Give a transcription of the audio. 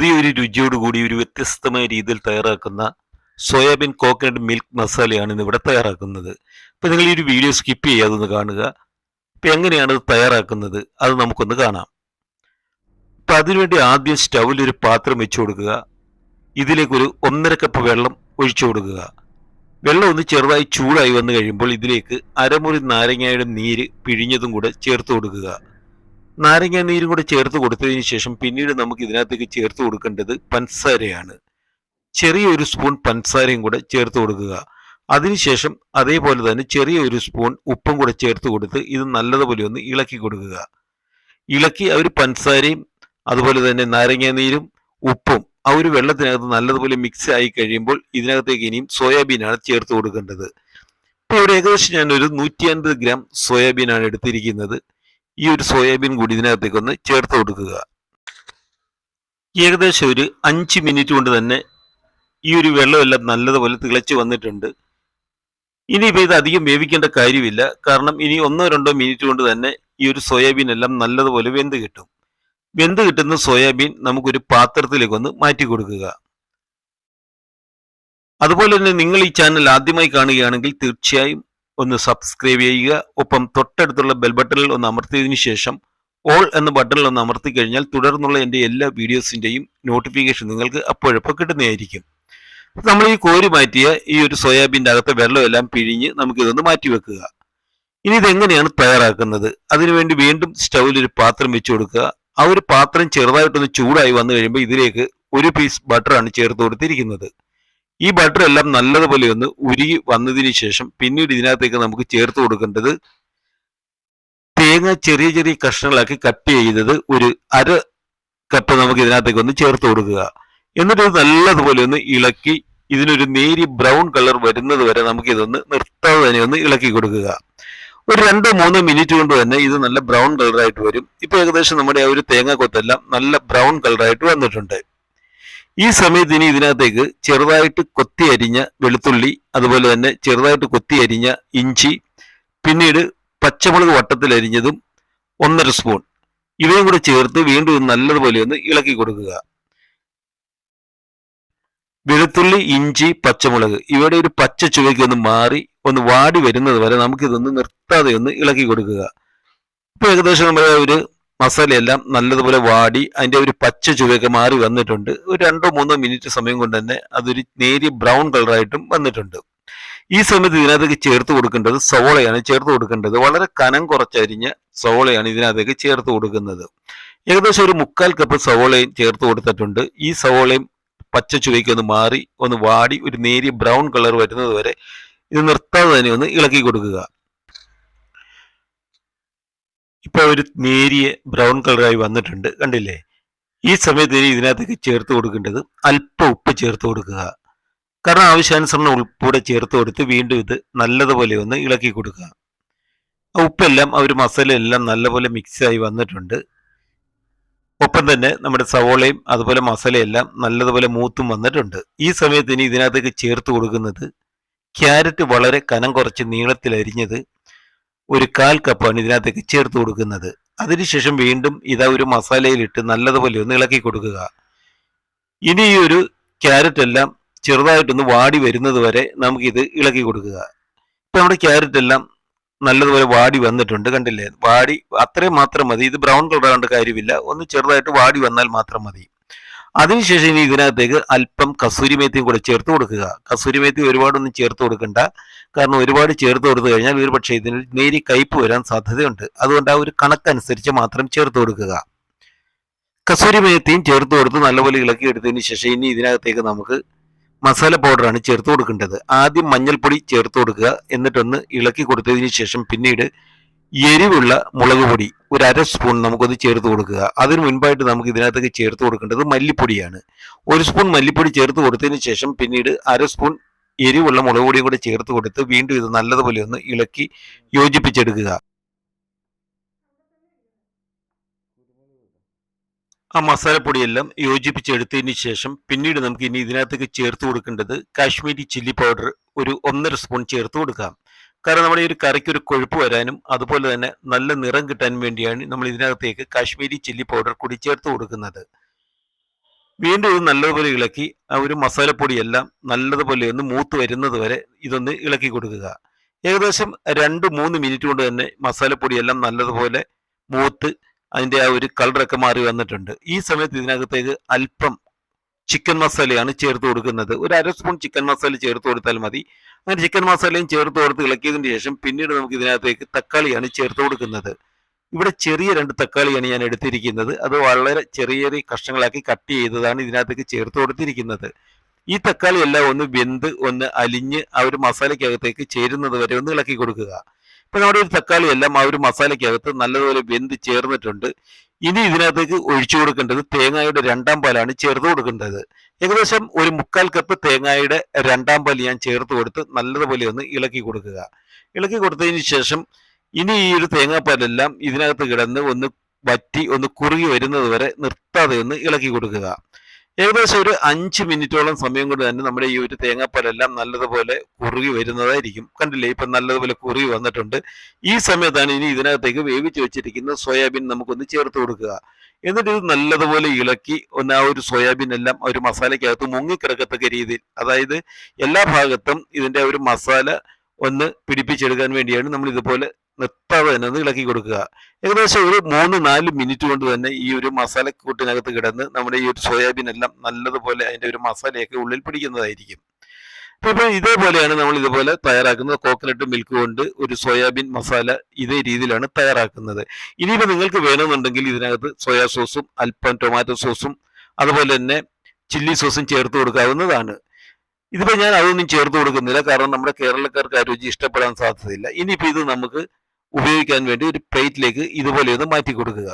പുതിയൊരു രുചിയോട് കൂടി ഒരു വ്യത്യസ്തമായ രീതിയിൽ തയ്യാറാക്കുന്ന സോയാബീൻ കോക്കനട്ട് മിൽക്ക് മസാലയാണ് ഇന്ന് ഇവിടെ തയ്യാറാക്കുന്നത്. അപ്പോൾ നിങ്ങൾ ഈ ഒരു വീഡിയോ സ്കിപ്പ് ചെയ്യാതെ ഒന്ന് കാണുക. അപ്പോൾ എങ്ങനെയാണ് ഇത് തയ്യാറാക്കുന്നത്? അത് നമുക്കൊന്ന് കാണാം. അപ്പം അതിനുവേണ്ടി ആദ്യം സ്റ്റൗവിൽ ഒരു പാത്രം വെച്ചു കൊടുക്കുക. ഇതിലേക്ക് ഒരു ഒന്നര കപ്പ് വെള്ളം ഒഴിച്ചു കൊടുക്കുക. വെള്ളം ഒന്ന് ചെറുതായി ചൂടായി വന്നു കഴിയുമ്പോൾ ഇതിലേക്ക് അരമുറി നാരങ്ങയുടെ നീര് പിഴിഞ്ഞതും കൂടെ ചേർത്ത് കൊടുക്കുക. നാരങ്ങ നീരും കൂടെ ചേർത്ത് കൊടുത്തതിന് ശേഷം പിന്നീട് നമുക്ക് ഇതിനകത്തേക്ക് ചേർത്ത് കൊടുക്കേണ്ടത് ചെറിയ ഒരു സ്പൂൺ പഞ്ചസാരയും കൂടെ ചേർത്ത് കൊടുക്കുക. അതിനുശേഷം അതേപോലെ തന്നെ ചെറിയ ഒരു സ്പൂൺ ഉപ്പും കൂടെ ചേർത്ത് കൊടുത്ത് ഇത് നല്ലതുപോലെ ഒന്ന് ഇളക്കി കൊടുക്കുക. ഇളക്കി അവർ പഞ്ചസാരയും അതുപോലെ തന്നെ നാരങ്ങ നീരും ഉപ്പും ആ ഒരു വെള്ളത്തിനകത്ത് നല്ലതുപോലെ മിക്സ് ആയി കഴിയുമ്പോൾ ഇതിനകത്തേക്ക് ഇനിയും സോയാബീനാണ് ചേർത്ത് കൊടുക്കേണ്ടത്. ഇപ്പോൾ ഇവിടെ ഏകദേശം ഞാൻ ഒരു നൂറ്റി അൻപത് ഗ്രാം സോയാബീനാണ് എടുത്തിരിക്കുന്നത്. ഈ ഒരു സോയാബീൻ കൂടി ഇതിനകത്തേക്ക് ഒന്ന് ചേർത്ത് കൊടുക്കുക. ഏകദേശം ഒരു അഞ്ച് മിനിറ്റ് കൊണ്ട് തന്നെ ഈ ഒരു വെള്ളമെല്ലാം നല്ലതുപോലെ തിളച്ച് വന്നിട്ടുണ്ട്. ഇനിയിപ്പോൾ ഇത് അധികം വേവിക്കേണ്ട കാര്യമില്ല. കാരണം ഇനി ഒന്നോ രണ്ടോ മിനിറ്റ് കൊണ്ട് തന്നെ ഈ ഒരു സോയാബീൻ എല്ലാം നല്ലതുപോലെ വെന്ത് കിട്ടും. വെന്ത് കിട്ടുന്ന സോയാബീൻ നമുക്കൊരു പാത്രത്തിലേക്ക് ഒന്ന് മാറ്റി കൊടുക്കുക. അതുപോലെ തന്നെ നിങ്ങൾ ഈ ചാനൽ ആദ്യമായി കാണുകയാണെങ്കിൽ തീർച്ചയായും ഒന്ന് സബ്സ്ക്രൈബ് ചെയ്യുക. ഒപ്പം തൊട്ടടുത്തുള്ള ബെൽ ബട്ടണിൽ ഒന്ന് അമർത്തിയതിനു ശേഷം ഓൾ എന്ന ബട്ടണിൽ ഒന്ന് അമർത്തി കഴിഞ്ഞാൽ തുടർന്നുള്ള എന്റെ എല്ലാ വീഡിയോസിന്റെയും നോട്ടിഫിക്കേഷൻ നിങ്ങൾക്ക് അപ്പോഴപ്പോൾ കിട്ടുന്നതായിരിക്കും. നമ്മൾ ഈ കോരി മാറ്റിയ ഈ ഒരു സോയാബീന്റെ അകത്തെ വെള്ളമെല്ലാം പിഴിഞ്ഞ് നമുക്കിതൊന്ന് മാറ്റി വെക്കുക. ഇനി ഇതെങ്ങനെയാണ് തയ്യാറാക്കുന്നത്? അതിനുവേണ്ടി വീണ്ടും സ്റ്റൗവിൽ ഒരു പാത്രം വെച്ചു കൊടുക്കുക. ആ ഒരു പാത്രം ചെറുതായിട്ടൊന്ന് ചൂടായി വന്നു കഴിയുമ്പോൾ ഇതിലേക്ക് ഒരു പീസ് ബട്ടറാണ് ചേർത്ത് കൊടുത്തിരിക്കുന്നത്. ഈ ബട്ടർ എല്ലാം നല്ലതുപോലെ ഒന്ന് ഉരുകി വന്നതിന് ശേഷം പിന്നീട് ഇതിനകത്തേക്ക് നമുക്ക് ചേർത്ത് കൊടുക്കേണ്ടത് തേങ്ങ ചെറിയ ചെറിയ കഷ്ണങ്ങളാക്കി കട്ട് ചെയ്തത് ഒരു അര കപ്പ് നമുക്ക് ഇതിനകത്തേക്ക് ഒന്ന് ചേർത്ത് കൊടുക്കുക. എന്നിട്ട് ഇത് നല്ലതുപോലെ ഒന്ന് ഇളക്കി ഇതിനൊരു നേരി ബ്രൗൺ കളർ വരുന്നത് വരെ നമുക്ക് ഇതൊന്ന് നിർത്താതെ തന്നെ ഒന്ന് ഇളക്കി കൊടുക്കുക. ഒരു രണ്ട് മൂന്ന് മിനിറ്റ് കൊണ്ട് തന്നെ ഇത് നല്ല ബ്രൗൺ കളറായിട്ട് വരും. ഇപ്പൊ ഏകദേശം നമ്മുടെ ആ ഒരു തേങ്ങ കൊത്തെല്ലാം നല്ല ബ്രൗൺ കളറായിട്ട് വന്നിട്ടുണ്ട്. ഈ സമയത്ത് ഇനി ഇതിനകത്തേക്ക് ചെറുതായിട്ട് കൊത്തി അരിഞ്ഞ വെളുത്തുള്ളി അതുപോലെ തന്നെ ചെറുതായിട്ട് കൊത്തി അരിഞ്ഞ ഇഞ്ചി പിന്നീട് പച്ചമുളക് വട്ടത്തിൽ അരിഞ്ഞതും ഒന്നര സ്പൂൺ. ഇവയും കൂടെ ചേർത്ത് വീണ്ടും നല്ലതുപോലെ ഒന്ന് ഇളക്കി കൊടുക്കുക. വെളുത്തുള്ളി ഇഞ്ചി പച്ചമുളക് ഇവയുടെ ഒരു പച്ച ചുവയ്ക്ക് ഒന്ന് മാറി ഒന്ന് വാടി വരുന്നത് വരെ നമുക്കിതൊന്ന് നിർത്താതെ ഒന്ന് ഇളക്കി കൊടുക്കുക. ഇപ്പൊ ഏകദേശം നമ്മുടെ ഒരു മസാലയെല്ലാം നല്ലതുപോലെ വാടി അതിന്റെ ഒരു പച്ച ചുവയൊക്കെ മാറി വന്നിട്ടുണ്ട്. ഒരു രണ്ടോ മൂന്നോ മിനിറ്റ് സമയം കൊണ്ട് തന്നെ അതൊരു നേരിയ ബ്രൗൺ കളറായിട്ടും വന്നിട്ടുണ്ട്. ഈ സമയത്ത് ഇതിനകത്തേക്ക് ചേർത്ത് കൊടുക്കേണ്ടത് സവോളയാണ്. ചേർത്ത് കൊടുക്കേണ്ടത് വളരെ കനം കുറച്ചരിഞ്ഞ സവോളയാണ് ഇതിനകത്തേക്ക് ചേർത്ത് കൊടുക്കുന്നത്. ഏകദേശം ഒരു മുക്കാൽ കപ്പ് സവോളയും ചേർത്ത് കൊടുത്തിട്ടുണ്ട്. ഈ സവോളയും പച്ച ചുവയ്ക്ക് ഒന്ന് മാറി ഒന്ന് വാടി ഒരു നേരിയ ബ്രൗൺ കളർ വരുന്നത് വരെ ഇത് നിർത്താതെ തന്നെ ഒന്ന് ഇളക്കി കൊടുക്കുക. ഇപ്പൊ ഒരു നേരിയ ബ്രൗൺ കളറായി വന്നിട്ടുണ്ട് കണ്ടില്ലേ? ഈ സമയത്ത് ഇനി ഇതിനകത്തേക്ക് ചേർത്ത് കൊടുക്കേണ്ടത് അല്പം ഉപ്പ് ചേർത്ത് കൊടുക്കുക. കാരണം ആവശ്യാനുസരണം ഉൾപ്പൂടെ ചേർത്ത് കൊടുത്ത് വീണ്ടും ഇത് നല്ലതുപോലെ ഒന്ന് ഇളക്കി കൊടുക്കുക. ആ ഉപ്പെല്ലാം ആ ഒരു മസാല എല്ലാം നല്ലപോലെ മിക്സായി വന്നിട്ടുണ്ട്. ഒപ്പം തന്നെ നമ്മുടെ സവോളയും അതുപോലെ മസാലയെല്ലാം നല്ലതുപോലെ മൂത്തും വന്നിട്ടുണ്ട്. ഈ സമയത്ത് ഇനി ഇതിനകത്തേക്ക് ചേർത്ത് കൊടുക്കുന്നത് ക്യാരറ്റ് വളരെ കനം കുറച്ച് നീളത്തിൽ അരിഞ്ഞത് ഒരു കാൽ കപ്പാണ് ഇതിനകത്തേക്ക് ചേർത്ത് കൊടുക്കുന്നത്. അതിനുശേഷം വീണ്ടും ഇതാ ഒരു മസാലയിലിട്ട് നല്ലതുപോലെ ഒന്ന് ഇളക്കി കൊടുക്കുക. ഇനി ഈ ഒരു ക്യാരറ്റ് എല്ലാം ചെറുതായിട്ടൊന്ന് വാടി വരുന്നത് വരെ നമുക്കിത് ഇളക്കി കൊടുക്കുക. ഇപ്പൊ നമ്മുടെ ക്യാരറ്റ് എല്ലാം നല്ലതുപോലെ വാടി വന്നിട്ടുണ്ട് കണ്ടില്ലേ? വാടി അത്രയും മാത്രം മതി. ഇത് ബ്രൗൺ കളർ ആവേണ്ട കാര്യമില്ല. ഒന്ന് ചെറുതായിട്ട് വാടി വന്നാൽ മാത്രം മതി. അതിനുശേഷം ഇനി ഇതിനകത്തേക്ക് അല്പം കസൂരി മേത്തിയും കൂടെ ചേർത്ത് കൊടുക്കുക. കസൂരി മേത്തി ഒരുപാടൊന്നും ചേർത്ത് കൊടുക്കണ്ട. കാരണം ഒരുപാട് ചേർത്ത് കൊടുത്തു കഴിഞ്ഞാൽ ഒരു പക്ഷേ ഇതിന് നേരി കയ്പ് വരാൻ സാധ്യതയുണ്ട്. അതുകൊണ്ട് ആ ഒരു കണക്കനുസരിച്ച് മാത്രം ചേർത്ത് കൊടുക്കുക. കസൂരി മേത്തിയും ചേർത്ത് കൊടുത്ത് നല്ലപോലെ ഇളക്കി എടുത്തതിന് ശേഷം ഇനി ഇതിനകത്തേക്ക് നമുക്ക് മസാല പൗഡറാണ് ചേർത്ത് കൊടുക്കേണ്ടത്. ആദ്യം മഞ്ഞൾപ്പൊടി ചേർത്ത് കൊടുക്കുക. എന്നിട്ടൊന്ന് ഇളക്കി കൊടുത്തതിന് ശേഷം പിന്നീട് എരിവുള്ള മുളക് പൊടി ഒരു അര സ്പൂൺ നമുക്കത് ചേർത്ത് കൊടുക്കുക. അതിന് മുൻപായിട്ട് നമുക്ക് ഇതിനകത്തേക്ക് ചേർത്ത് കൊടുക്കേണ്ടത് മല്ലിപ്പൊടിയാണ്. ഒരു സ്പൂൺ മല്ലിപ്പൊടി ചേർത്ത് കൊടുത്തതിന് ശേഷം പിന്നീട് അര സ്പൂൺ എരിവുള്ള മുളക് പൊടിയും കൂടെ ചേർത്ത് കൊടുത്ത് വീണ്ടും ഇത് നല്ലതുപോലെ ഒന്ന് ഇളക്കി യോജിപ്പിച്ചെടുക്കുക. ആ മസാലപ്പൊടിയെല്ലാം യോജിപ്പിച്ചെടുത്തതിന് ശേഷം പിന്നീട് നമുക്ക് ഇനി ഇതിനകത്തേക്ക് ചേർത്ത് കൊടുക്കേണ്ടത് കാശ്മീരി ചില്ലി പൗഡർ ഒരു ഒന്നര സ്പൂൺ ചേർത്ത് കൊടുക്കാം. കാരണം നമ്മുടെ ഈ ഒരു കറിക്ക് ഒരു കൊഴുപ്പ് വരാനും അതുപോലെ തന്നെ നല്ല നിറം കിട്ടാനും വേണ്ടിയാണ് നമ്മൾ ഇതിനകത്തേക്ക് കാശ്മീരി ചില്ലി പൗഡർ കൂടി ചേർത്ത് കൊടുക്കുന്നത്. വീണ്ടും ഇത് നല്ലതുപോലെ ഇളക്കി ആ ഒരു മസാലപ്പൊടിയെല്ലാം നല്ലതുപോലെ ഒന്ന് മൂത്ത് വരുന്നത് വരെ ഇതൊന്ന് ഇളക്കി കൊടുക്കുക. ഏകദേശം രണ്ട് മൂന്ന് മിനിറ്റ് കൊണ്ട് തന്നെ മസാലപ്പൊടിയെല്ലാം നല്ലതുപോലെ മൂത്ത് അതിന്റെ ആ ഒരു കളറൊക്കെ മാറി വന്നിട്ടുണ്ട്. ഈ സമയത്ത് ഇതിനകത്തേക്ക് അല്പം ചിക്കൻ മസാലയാണ് ചേർത്ത് കൊടുക്കുന്നത്. ഒരു അര സ്പൂൺ ചിക്കൻ മസാല ചേർത്ത് കൊടുത്താൽ മതി. അങ്ങനെ ചിക്കൻ മസാലയും ചേർത്ത് കൊടുത്ത് ഇളക്കിയതിന് ശേഷം പിന്നീട് നമുക്ക് ഇതിനകത്തേക്ക് തക്കാളിയാണ് ചേർത്ത് കൊടുക്കുന്നത്. ഇവിടെ ചെറിയ രണ്ട് തക്കാളിയാണ് ഞാൻ എടുത്തിരിക്കുന്നത്. അത് വളരെ ചെറിയ ചെറിയ കഷ്ണങ്ങളാക്കി കട്ട് ചെയ്തതാണ് ഇതിനകത്തേക്ക് ചേർത്ത് കൊടുത്തിരിക്കുന്നത്. ഈ തക്കാളി എല്ലാം ഒന്ന് വെന്ത് ഒന്ന് അലിഞ്ഞ് ആ ഒരു മസാലയ്ക്കകത്തേക്ക് ചേരുന്നത് വരെ ഒന്ന് ഇളക്കി കൊടുക്കുക. ഇപ്പൊ നമ്മുടെ ഒരു തക്കാളി എല്ലാം ആ ഒരു മസാലയ്ക്കകത്ത് നല്ലതുപോലെ വെന്ത് ചേർന്നിട്ടുണ്ട്. ഇനി ഇതിനകത്തേക്ക് ഒഴിച്ചു കൊടുക്കേണ്ടത് തേങ്ങയുടെ രണ്ടാം പാലാണ് ചേർത്ത് കൊടുക്കേണ്ടത്. ഏകദേശം ഒരു മുക്കാൽ കപ്പ് തേങ്ങയുടെ രണ്ടാം പാൽ ഞാൻ ചേർത്ത് കൊടുത്ത് നല്ലതുപോലെ ഒന്ന് ഇളക്കി കൊടുക്കുക. ഇളക്കി കൊടുത്തതിന് ശേഷം ഇനി ഈ ഒരു തേങ്ങാപ്പാലെല്ലാം ഇതിനകത്ത് കിടന്ന് ഒന്ന് വറ്റി ഒന്ന് കുറുകി വരുന്നത് വരെ നിർത്താതെ ഒന്ന് ഇളക്കി കൊടുക്കുക. ഏകദേശം ഒരു അഞ്ച് മിനിറ്റോളം സമയം കൊണ്ട് തന്നെ നമ്മുടെ ഈ ഒരു തേങ്ങാപ്പാലെല്ലാം നല്ലതുപോലെ കുറുകി വരുന്നതായിരിക്കും. കണ്ടില്ലേ? ഇപ്പൊ നല്ലതുപോലെ കുറുകി വന്നിട്ടുണ്ട്. ഈ സമയത്താണ് ഇനി ഇതിനകത്തേക്ക് വേവിച്ച് വെച്ചിരിക്കുന്ന സോയാബീൻ നമുക്കൊന്ന് ചേർത്ത് കൊടുക്കുക. എന്നിട്ട് ഇത് നല്ലതുപോലെ ഇളക്കി ഒന്ന് ആ ഒരു സോയാബീൻ എല്ലാം ഒരു മസാലയ്ക്കകത്ത് മുങ്ങിക്കിടക്കത്തക്ക രീതിയിൽ അതായത് എല്ലാ ഭാഗത്തും ഇതിന്റെ ഒരു മസാല ഒന്ന് പിടിപ്പിച്ചെടുക്കാൻ വേണ്ടിയാണ് നമ്മൾ ഇതുപോലെ നിർത്താതെ തന്നെ ഒന്ന് ഇളക്കി കൊടുക്കുക. ഏകദേശം ഒരു മൂന്ന് നാല് മിനിറ്റ് കൊണ്ട് തന്നെ ഈ ഒരു മസാലക്കൂട്ടിനകത്ത് കിടന്ന് നമ്മുടെ ഈ ഒരു സോയാബീൻ എല്ലാം നല്ലതുപോലെ അതിന്റെ ഒരു മസാലയൊക്കെ ഉള്ളിൽ പിടിക്കുന്നതായിരിക്കും. അപ്പൊ ഇപ്പൊ ഇതേപോലെയാണ് നമ്മൾ ഇതുപോലെ തയ്യാറാക്കുന്നത്. കോക്കനട്ട് മിൽക്ക് കൊണ്ട് ഒരു സോയാബീൻ മസാല ഇതേ രീതിയിലാണ് തയ്യാറാക്കുന്നത്. ഇനിയിപ്പോ നിങ്ങൾക്ക് വേണമെന്നുണ്ടെങ്കിൽ ഇതിനകത്ത് സോയാ സോസും അല്പം ടൊമാറ്റോ സോസും അതുപോലെ തന്നെ ചില്ലി സോസും ചേർത്ത് കൊടുക്കാവുന്നതാണ്. ഇതിപ്പോൾ ഞാൻ അതൊന്നും ചേർത്ത് കൊടുക്കുന്നില്ല. കാരണം നമ്മുടെ കേരളക്കാർക്ക് ആ രുചി ഇഷ്ടപ്പെടാൻ സാധ്യതയില്ല. ഇനിയിപ്പോ ഇത് നമുക്ക് ഉപയോഗിക്കാൻ വേണ്ടി ഒരു പ്ലേറ്റിലേക്ക് ഇതുപോലെ ഒന്ന് മാറ്റി കൊടുക്കുക.